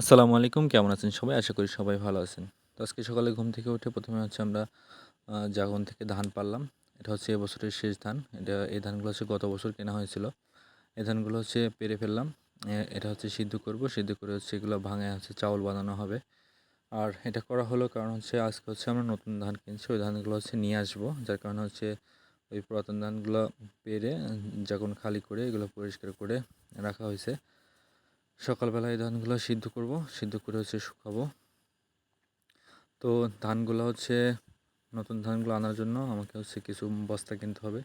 আসসালামু আলাইকুম, কেমন আছেন সবাই? আশা করি সবাই ভালো আছেন। তো আজকে সকালে ঘুম থেকে উঠে প্রথমে হচ্ছে আমরা জাগন থেকে ধান পারলাম এটা হচ্ছে এবছরের শেষ ধান। এটা এই ধানগুলো হচ্ছে গত বছর কেনা হয়েছিল। এই ধানগুলো হচ্ছে পেরে ফেললাম। এটা হচ্ছে সিদ্ধ করব। সিদ্ধ করে হচ্ছে এগুলো ভাঙে হচ্ছে চাউল বানানো হবে। আর এটা করা হলো কারণ হচ্ছে আজকে হচ্ছে আমরা নতুন ধান কিনছি। ওই ধানগুলো হচ্ছে নিয়ে আসব। যার কারণে হচ্ছে ওই পুরাতন ধানগুলো পেরে যখন খালি করে এগুলো পরিষ্কার করে রাখা হয়েছে। সকালবেলা এই ধানগুলো সিদ্ধ করব। সিদ্ধ করে হচ্ছে শুকাবো। তো ধানগুলো হচ্ছে নতুন ধানগুলো আনার জন্য আমাকে হচ্ছে কিছু বস্তা কিনতে হবে।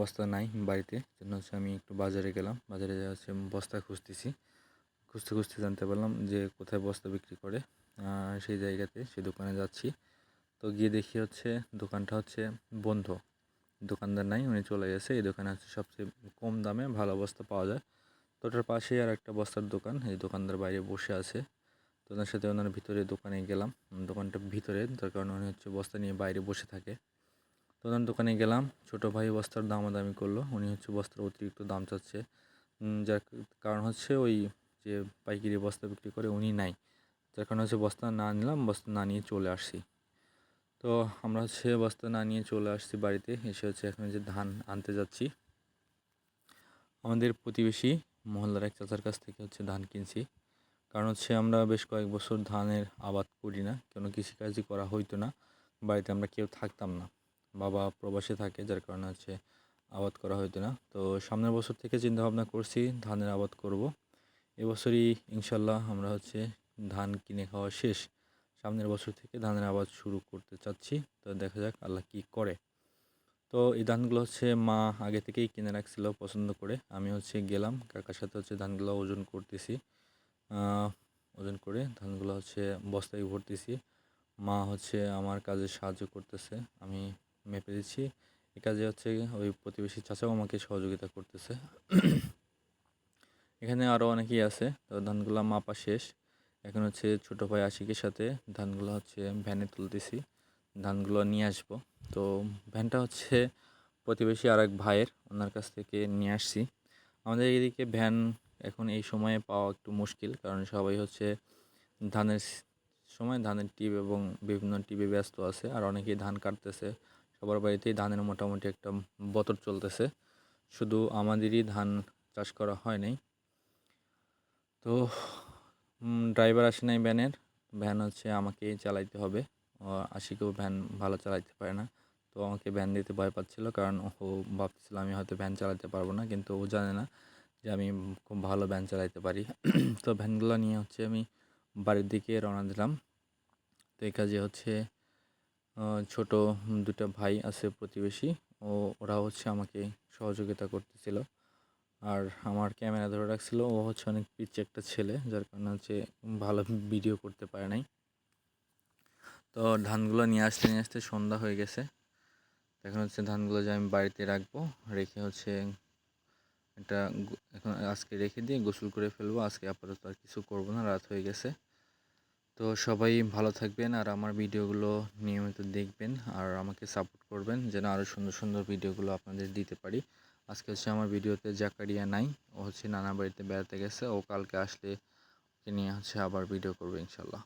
বস্তা নাই বাড়িতে, জন্য হচ্ছে আমি একটু বাজারে গেলাম। বাজারে হচ্ছে বস্তা খুঁজতেছি। খুঁজতে খুঁজতে জানতে পারলাম যে কোথায় বস্তা বিক্রি করে। সেই জায়গাতে, সেই দোকানে যাচ্ছি। তো গিয়ে দেখি হচ্ছে দোকানটা হচ্ছে বন্ধ। দোকানদার নাই, উনি চলে গেছে। এই দোকানে হচ্ছে সবচেয়ে কম দামে ভালো বস্তা পাওয়া যায়। তো ওটার পাশেই আর একটা বস্তার দোকান। এই দোকানদার বাইরে বসে আছে। তো ওনার সাথে ওনার ভিতরে দোকানে গেলাম। দোকানটা ভিতরে, তার কারণে উনি হচ্ছে বস্তা নিয়ে বাইরে বসে থাকে। তো ওনার দোকানে গেলাম। ছোট ভাই বস্তার দামাদামি করল। উনি হচ্ছে বস্তার অতিরিক্ত দাম চাচ্ছে। যার কারণ হচ্ছে ওই যে পাইকারি বস্তা বিক্রি করে উনি নাই। যার কারণে হচ্ছে বস্তা না নিলাম, বস্তা না নিয়ে চলে আসছি। তো আমরা হচ্ছে বস্তা না নিয়ে চলে আসছি বাড়িতে। এসে হচ্ছে এখন যে ধান আনতে যাচ্ছি। আমাদের প্রতিবেশী মহল্লার এক চাচার কাছ থেকে হচ্ছে ধান কিনছি। কারণ হচ্ছে আমরা বেশ কয়েক বছর ধানের আবাদ করি না, কোনো কৃষিকাজই করা হইতো না, বাড়িতে আমরা কেউ থাকতাম না। বাবা প্রবাসে থাকে, যার কারণে হচ্ছে আবাদ করা হইতো না। তো সামনের বছর থেকে চিন্তা ভাবনা করছি, ধানের আবাদ করব। এবছরই ইনশাল্লাহ আমরা হচ্ছে ধান কিনে খাওয়া শেষ। সামনের বছর থেকে ধানের আবাদ শুরু করতে চাচ্ছি। তো দেখা যাক আল্লাহ কী করে। তো এই ধানগুলো হচ্ছে মা আগে থেকেই কিনে রাখছিল পছন্দ করে। আমি হচ্ছে গেলাম, কাকার সাথে হচ্ছে ধানগুলো ওজন করতেছি। ওজন করে ধানগুলো হচ্ছে বস্তায় ভরতেছি। মা হচ্ছে আমার কাজে সাহায্য করতেছে, আমি মেপে দিচ্ছি। এই কাজে হচ্ছে ওই প্রতিবেশী চাচাও আমাকে সহযোগিতা করতেছে। এখানে আরও অনেকেই আছে, তো ধানগুলো মাপা শেষ। এখন হচ্ছে ছোটো ভাই আশিকের সাথে ধানগুলো হচ্ছে ভ্যানে তুলতেছি। ধানগুলো নিয়ে আসব। তো ভ্যানটা হচ্ছে প্রতিবেশী আর এক ভাইয়ের, ওনার কাছ থেকে নিয়ে আসছি। আমাদের এদিকে ভ্যান এখন এই সময়ে পাওয়া একটু মুশকিল, কারণ সবাই হচ্ছে ধানের সময় ধানের টিপ এবং বিভিন্ন টিপে ব্যস্ত আছে, আর অনেকেই ধান কাটতেছে। সবার বাড়িতেই ধানের মোটামুটি একটা বতর চলতেছে। শুধু আমাদেরই ধান চাষ করা হয় নাই। তো ড্রাইভার আসে নাই ভ্যানের, ভ্যান হচ্ছে আমাকেই চালাইতে হবে। আশিকেও ভ্যান ভালো চালাইতে পারে না। তো আমাকে ভ্যান দিতে ভয় পাচ্ছিল কারণ ও ভাবতেছিল আমি হয়তো ভ্যান চালাতে পারব না, কিন্তু ও জানে না যে আমি খুব ভালো ভ্যান চালাইতে পারি। তো ভ্যানগুলো নিয়ে হচ্ছে আমি বাড়ির দিকে রওনা দিলাম। তো এই কাজে হচ্ছে ছোট দুটো ভাই আছে প্রতিবেশী, ও ওরা হচ্ছে আমাকে সহযোগিতা করতেছিল। আর আমার ক্যামেরা ধরে রাখছিল, ও হচ্ছে অনেক পিচ্ছে একটা ছেলে, যার কারণে হচ্ছে ভালো ভিডিও করতে পারে নাই। তো ধানগুলো নিয়ে আসতে নিয়ে আসতে সন্ধ্যা হয়ে গেছে। এখন হচ্ছে ধানগুলো যে আমি বাড়িতে রাখব, রেখে হচ্ছে এটা এখন আজকে রেখে দিয়ে গোসল করে ফেলব। আজকে আপাতত আর কিছু করব না, রাত হয়ে গেছে। তো সবাই ভালো থাকবেন আর আমার ভিডিওগুলো নিয়মিত দেখবেন আর আমাকে সাপোর্ট করবেন যেন আরও সুন্দর সুন্দর ভিডিওগুলো আপনাদের দিতে পারি। আজকে হচ্ছে আমার ভিডিওতে জাকারিয়া নাই, ও হচ্ছে নানা বাড়িতে বেড়াতে গেছে। ও কালকে আসলে ওকে নিয়ে হচ্ছে আবার ভিডিও করবে ইনশাল্লাহ।